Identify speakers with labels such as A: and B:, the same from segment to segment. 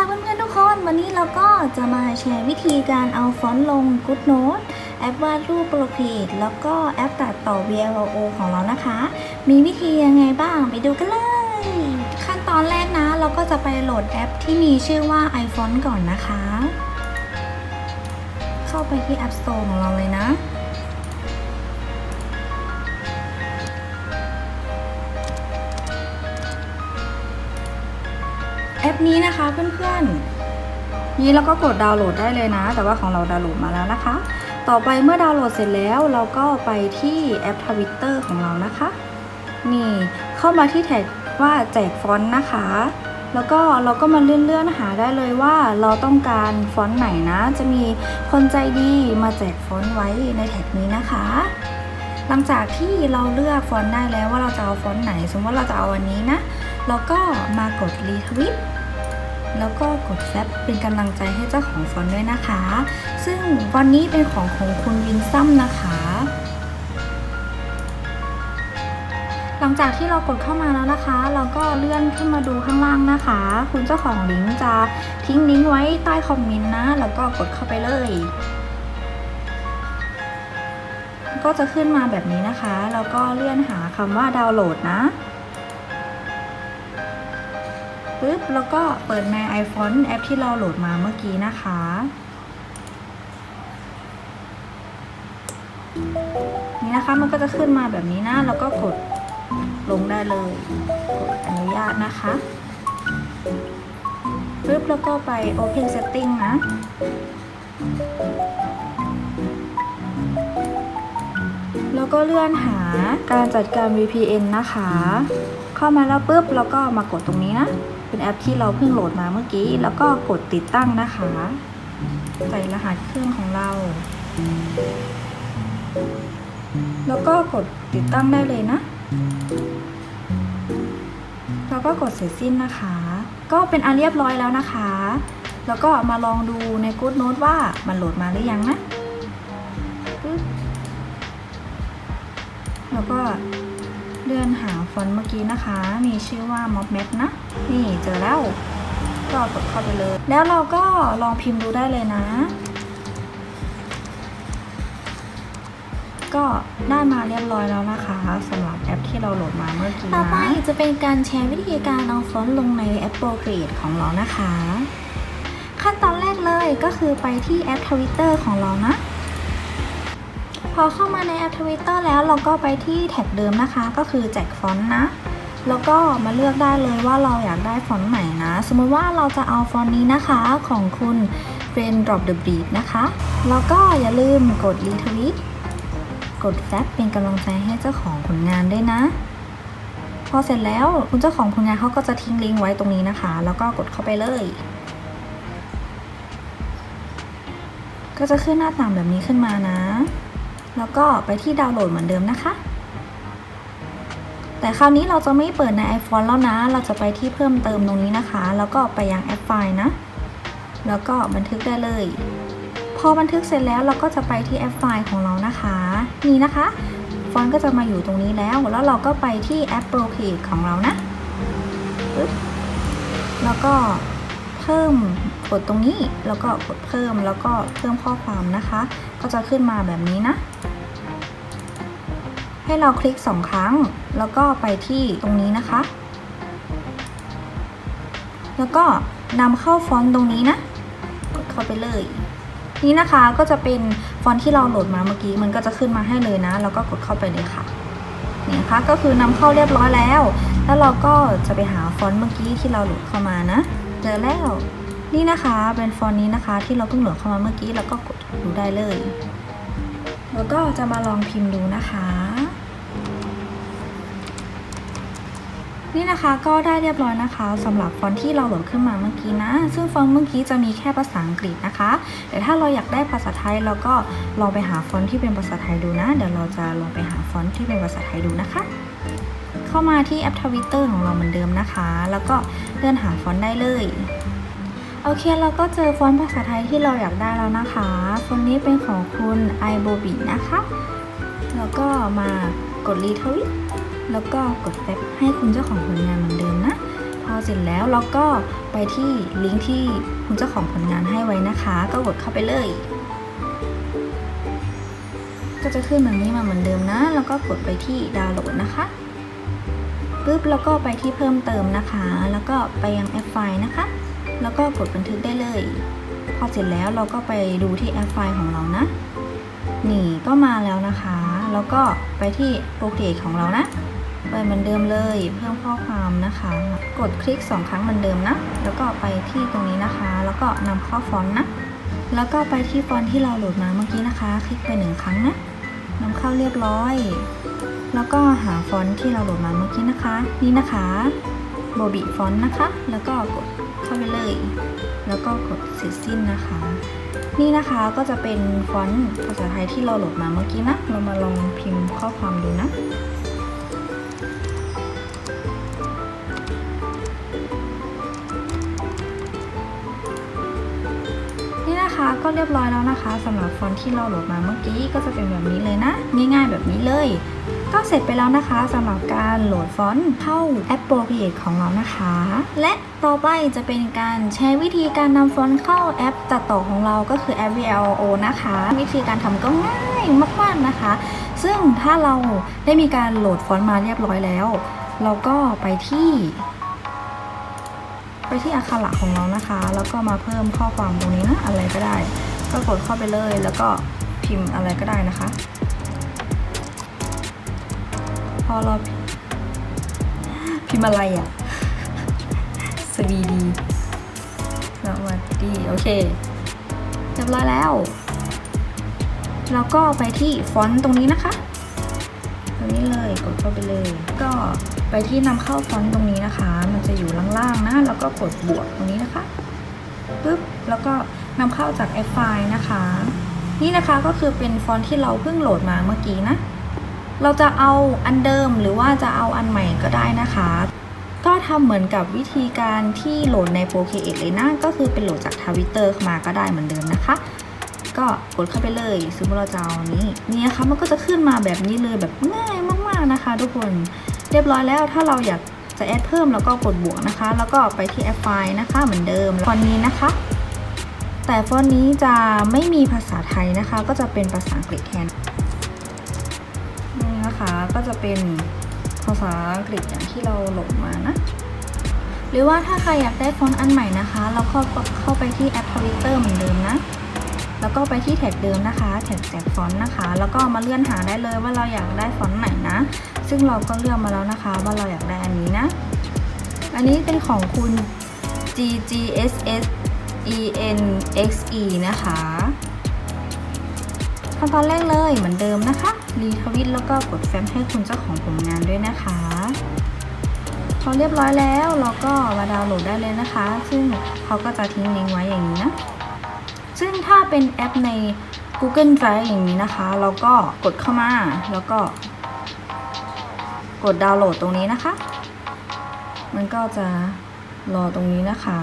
A: ค่ะเพื่อนๆทุกคนวันนี้เราก็จะมาแชร์วิธีการเอาฟอนต์ลง GoodNote แอปวาดรูป p r o c r e a t แล้วก็แอปตัดต่อ VLO ของเรานะคะ มีวิธียังไงบ้างไปดูกันเลย ขั้นตอนแรกนะ เราก็จะไปโหลดแอปที่มีชื่อว่า iPhone ก่อนนะคะ เข้าไปที่ App Store ของเราเลยนะ ปนี้นะคะเพื่อนๆนี้เราก็กดดาวน์โหลดได้เลยนะ แต่ว่าของเราดาวน์โหลดมาแล้วนะคะ ต่อไปเมื่อดาวน์โหลดเสร็จแล้วเราก็ไปที่แอปทวิตเตอร์ของเรานะคะ นี่เข้ามาที่แท็กว่าแจกฟอนต์นะคะ แล้วก็เราก็มาเลื่อนๆหาได้เลยว่าเราต้องการฟอนต์ไหนนะ จะมีคนใจดีมาแจกฟอนต์ไว้ในแท็กนี้นะคะ หลังจากที่เราเลือกฟอนต์ได้แล้วว่าเราจะเอาฟอนต์ไหน สมมติว่าเราจะเอาอันนี้นะเราก็มากดรีทวิต แล้วก็กดแซปเป็นกำลังใจให้เจ้าของฟอนต์ด้วยนะคะ ซึ่งวันนี้เป็นของของคุณวินซัมนะคะ หลังจากที่เรากดเข้ามาแล้วนะคะ เราก็เลื่อนขึ้นมาดูข้างล่างนะคะ คุณเจ้าของลิงก์จะทิ้งลิงก์ไว้ใต้คอมเมนต์นะ แล้วก็กดเข้าไปเลยก็จะขึ้นมาแบบนี้นะคะ แล้วก็เลื่อนหาคำว่าดาวน์โหลดนะ ปึ๊บ แล้วก็เปิดใน iPhone แอปที่เราโหลดมาเมื่อกี้นะคะ นี่นะคะมันก็จะขึ้นมาแบบนี้นะ แล้วก็กดลงได้เลย กดอนุญาตนะคะปึ๊บแล้วก็ไป Open Setting นะแล้วก็เลื่อนหาการจัดการ VPN นะคะ เข้ามาแล้วปุ๊บ แล้วก็มากดตรงนี้นะ เป็นแอปที่เราเพิ่งโหลดมาเมื่อกี้ แล้วก็กดติดตั้งนะคะ ใส่รหัสเครื่องของเรา แล้วก็กดติดตั้งได้เลยนะแล้วก็กดเสร็จสิ้นนะคะ ก็เป็นอันเรียบร้อยแล้วนะคะ แล้วก็มาลองดูใน GoodNote ว่ามันโหลดมาหรือยังนะ แล้วก็เลื่อนหาฟอนต์เมื่อกี้นะคะ มีชื่อว่า Mob Map นะ นี่เจอแล้วก็กดเข้าไปเลย แล้วเราก็ลองพิมพ์ดูได้เลยนะ ก็ได้มาเรียบร้อยแล้วนะคะสำหรับแอปที่เราโหลดมาเมื่อกี้นะต่อไปจะเป็นการแชร์วิธีการเอาฟอนต์ลงในแอป Procreate ของเรานะคะ ขั้นตอนแรกเลยก็คือไปที่แอป Twitter ของเรานะพอเข้ามาในแอป Twitter แล้วเราก็ไปที่แท็กเดิมนะคะ ก็คือแจกฟอนต์นะ แล้วก็มาเลือกได้เลยว่าเราอยากได้ฟอนต์ไหนนะ สมมติว่าเราจะเอาฟอนต์นี้นะคะของคุณ f r i e n d Drop the Beat นะคะ แล้วก็อย่าลืมกด retweet กดแฟบเป็นกำลังใจให้เจ้าของผลงานด้วยนะ พอเสร็จแล้วคุณเจ้าของผลงานเขาก็จะทิ้งลิงก์ไว้ตรงนี้นะคะ แล้วก็กดเข้าไปเลย ก็จะขึ้นหน้าต่างแบบนี้ขึ้นมานะ แล้วก็ไปที่ดาวน์โหลดเหมือนเดิมนะคะ แต่คราวนี้เราจะไม่เปิดใน iPhone แล้วนะ เราจะไปที่เพิ่มเติมตรงนี้นะคะ แล้วก็ไปยังแอปไฟล์นะ แล้วก็บันทึกได้เลย พอบันทึกเสร็จแล้วเราก็จะไปที่แอปไฟล์ของเรานะคะ นี่นะคะ ฟอนต์ก็จะมาอยู่ตรงนี้แล้ว แล้วเราก็ไปที่แอป Procreate ของเรานะปึ๊บแล้วก็เพิ่มกดตรงนี้ แล้วก็กดเพิ่ม แล้วก็เพิ่มข้อความนะคะ ก็จะขึ้นมาแบบนี้นะ ให้เราคลิกสองครั้ง แล้วก็ไปที่ตรงนี้นะคะ แล้วก็นำเข้าฟอนต์ตรงนี้นะ กดเข้าไปเลย นี่นะคะก็จะเป็นฟอนต์ที่เราโหลดมาเมื่อกี้ มันก็จะขึ้นมาให้เลยนะ แล้วก็กดเข้าไปเลยค่ะนี่นะคะก็คือนำเข้าเรียบร้อยแล้ว แล้วเราก็จะไปหาฟอนต์เมื่อกี้ที่เราโหลดเข้ามานะ เจอแล้วนี่นะคะเป็นฟอนต์นี้นะคะ ที่เราเพิ่งโหลดเข้ามาเมื่อกี้ แล้วก็กดดูได้เลย แล้วก็จะมาลองพิมพ์ดูนะคะ นี่นะคะก็ได้เรียบร้อยนะคะสำหรับฟอนต์ที่เราโหลดขึ้นมาเมื่อกี้นะ ซึ่งฟอนต์เมื่อกี้จะมีแค่ภาษาอังกฤษนะคะ แต่ถ้าเราอยากได้ภาษาไทยเราก็ลองไปหาฟอนต์ที่เป็นภาษาไทยดูนะ เดี๋ยวเราจะลองไปหาฟอนต์ที่เป็นภาษาไทยดูนะคะ เข้ามาที่แอปทวิตเตอร์ของเราเหมือนเดิมนะคะ แล้วก็เลื่อนหาฟอนต์ได้เลยโอเค เราก็เจอฟอนต์ภาษาไทยที่เราอยากได้แล้วนะคะฟอนต์นี้เป็นของคุณไอโบบินะคะ แล้วก็มากดรีทวิต แล้วก็กดแฟบให้คุณเจ้าของผลงานเหมือนเดิมนะพออเสร็จแล้วเราก็ไปที่ลิงก์ที่คุณเจ้าของผลงานให้ไว้นะคะ ก็กดเข้าไปเลย ก็จะขึ้นแบบนี้มาเหมือนเดิมนะ แล้วก็กดไปที่ดาวน์โหลดนะคะปุ๊บแล้วก็ไปที่เพิ่มเติมนะคะ แล้วก็ไปยังแอปไฟล์นะคะ แล้วก็กดบันทึกได้เลย พอเสร็จแล้วเราก็ไปดูที่แอปไฟล์ของเรานะนี่ก็มาแล้วนะคะ แล้วก็ไปที่โปรเจกต์ของเรานะ ไปเหมือนเดิมเลยเพิ่มข้อความนะคะ กดคลิก 2 ครั้งเหมือนเดิมนะ แล้วก็ไปที่ตรงนี้นะคะ แล้วก็นำเข้าฟอนต์นะ แล้วก็ไปที่ฟอนต์ที่เราโหลดมาเมื่อกี้นะคะ คลิกไปหนึ่งครั้งนะนำเข้าเรียบร้อย แล้วก็หาฟอนต์ที่เราโหลดมาเมื่อกี้นะคะ นี่นะคะโบบิฟอนต์นะคะ แล้วก็กดเข้าไปเลย แล้วก็กดเสร็จสิ้นนะคะ นี่นะคะก็จะเป็นฟอนต์ภาษาไทยที่เราโหลดมาเมื่อกี้นะ เรามาลองพิมพ์ข้อความดูนะ เรียบร้อยแล้วนะคะสำหรับฟอนต์ที่เราโหลดมาเมื่อกี้ก็จะเป็นแบบนี้เลยนะ ง่ายๆแบบนี้เลย ก็เสร็จไปแล้วนะคะสำหรับการโหลดฟอนต์เข้าแอป Procreate ของเรานะคะ และต่อไปจะเป็นการใช้วิธีการนำฟอนต์เข้าแอปตัดต่อของเราก็คือแอป VLO นะคะ วิธีการทำก็ง่ายมากๆนะคะ ซึ่งถ้าเราได้มีการโหลดฟอนต์มาเรียบร้อยแล้ว เราก็ไปที่ ไปที่อักขระของเรานะคะ แล้วก็มาเพิ่มข้อความตรงนี้นะอะไรก็ได้ ก็กดเข้าไปเลยแล้วก็พิมพ์อะไรก็ได้นะคะ พอเราพิมพ์อะไรอะ่ะสวีดีสวัสดีโอเคเรียบร้อยแล้ว แล้วก็ไปที่ฟอนต์ตรงนี้นะคะ ตรงนี้เลยกดเข้าไปเลยก็ ไปที่นำเข้าฟอนต์ตรงนี้นะคะ มันจะอยู่ล่างๆนะ แล้วก็กดบวกตรงนี้นะคะปึ๊บ แล้วก็นำเข้าจากแอปไฟล์นะคะ นี่นะคะก็คือเป็นฟอนต์ที่เราเพิ่งโหลดมาเมื่อกี้นะ เราจะเอาอันเดิมหรือว่าจะเอาอันใหม่ก็ได้นะคะ ก็ทำเหมือนกับวิธีการที่โหลดใน Procreate เลยนะ ก็คือเป็นโหลดจากทวิตเตอร์มาก็ได้เหมือนเดิมนะคะ ก็กดเข้าไปเลยสมมติเราจะเอานี้นี่นะคะมันก็จะขึ้นมาแบบนี้เลยแบบง่ายมากๆนะคะ ทุกคน เรียบร้อยแล้วถ้าเราอยากจะแอดเพิ่มแล้วก็กดบวกนะคะ แล้วก็ไปที่แอปไฟล์นะคะเหมือนเดิมฟอนต์นี้นะคะ แต่ฟอนต์นี้จะไม่มีภาษาไทยนะคะ ก็จะเป็นภาษาอังกฤษแทนนี่นะคะก็จะเป็นภาษาอังกฤษอย่างที่เราโหลดมานะหรือว่าถ้าใครอยากได้ฟอนต์อันใหม่นะคะ เราเข้าเข้าไปที่แอปทวิตเตอร์เหมือนเดิมนะ แล้วก็ไปที่แท็กเดิมนะคะแท็กแจกฟอนต์นะคะ แล้วก็มาเลื่อนหาได้เลยว่าเราอยากได้ฟอนต์ไหนนะ ซึ่งเราก็เลือกมาแล้วนะคะ ว่าเราอยากได้อันนี้นะ อันนี้เป็นของคุณ G G S S E N X E นะคะขั้นตอนแรกเลยเหมือนเดิมนะคะ รีทวิตแล้วก็กดแฟ้มให้คุณเจ้าของผลงานด้วยนะคะพอเรียบร้อยแล้วเราก็มาดาวน์โหลดได้เลยนะคะ ซึ่งเขาก็จะทิ้งลิงก์ไว้อย่างนี้นะ ซึ่งถ้าเป็นแอปใน Google Drive อย่างนี้นะคะ เราก็กดเข้ามาแล้วก็ กดดาวน์โหลดตรงนี้นะคะ มันก็จะรอตรงนี้นะคะ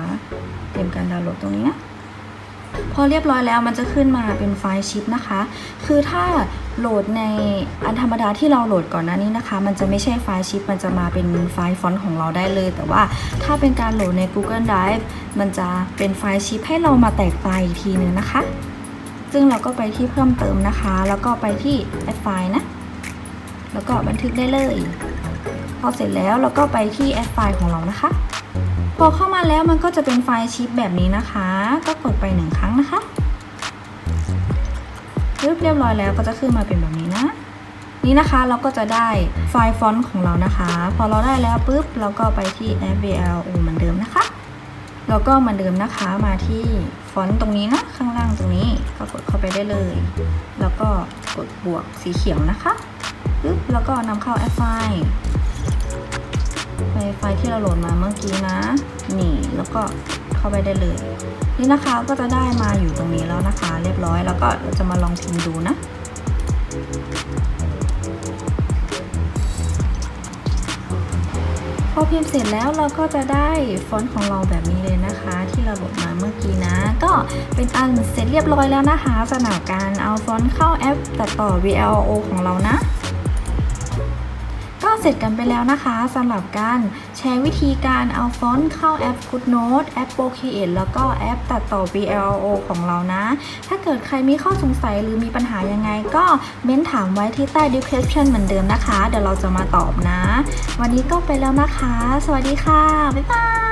A: เตรียมการดาวน์โหลดตรงนี้นะ พอเรียบร้อยแล้วมันจะขึ้นมาเป็นไฟล์ชิปนะคะ คือถ้าโหลดในอันธรรมดาที่เราโหลดก่อนหน้านี้นะคะ มันจะไม่ใช่ไฟล์ชิป มันจะมาเป็นไฟล์ฟอนต์ของเราได้เลย แต่ว่าถ้าเป็นการโหลดใน Google Drive มันจะเป็นไฟล์ชิป ให้เรามาแตกไฟล์อีกทีนึงนะคะ ซึ่งเราก็ไปที่เพิ่มเติมนะคะ แล้วก็ไปที่ไฟล์นะ แล้วก็บันทึกได้เลย พอเสร็จแล้วเราก็ไปที่แอดไฟล์ของเรานะคะ พอเข้ามาแล้วมันก็จะเป็นไฟล์ชิปแบบนี้นะคะ ก็กดไปหนึ่งครั้งนะคะปึ๊บเรียบร้อยแล้วก็จะขึ้นมาเป็นแบบนี้นะ นี่นะคะเราก็จะได้ไฟล์ฟอนต์ของเรานะคะ พอเราได้แล้วปุ๊บเราก็ไปที่แอป VLO เหมือนเดิมนะคะแล้วก็เหมือนเดิมนะคะมาที่ฟอนต์ตรงนี้นะข้างล่างตรงนี้ก็กดเข้าไปได้เลย แล้วก็กดบวกสีเขียวนะคะปึ๊บแล้วก็นำเข้าแอปไฟล์ ไฟล์ที่เราโหลดมาเมื่อกี้นะ นี่แล้วก็เข้าไปได้เลย นี่นะคะก็จะได้มาอยู่ตรงนี้แล้วนะคะ เรียบร้อยแล้วก็เราจะมาลองพิมพ์ดูนะพอพิมพ์เสร็จแล้วเราก็จะได้ฟอนต์ของเราแบบนี้เลยนะคะ ที่เราโหลดมาเมื่อกี้นะ ก็เป็นอันเสร็จเรียบร้อยแล้วนะคะสำหรับการเอาฟอนต์เข้าแอปตัดต่อ VLO ของเรานะ ร็จร็จกันไปแล้วนะคะสำหรับการแชร์วิธีการเอาฟอนต์เข้าแอป GoodNote แอป Procreate แล้วก็แอปตัดต่อ B L O ของเรานะ ถ้าเกิดใครมีข้อสงสัยหรือมีปัญหายังไงก็เม้นถามไว้ที่ใต้ description เหมือนเดิมนะคะ เดี๋ยวเราจะมาตอบนะ วันนี้ก็ไปแล้วนะคะ สวัสดีค่ะ บ๊ายบาย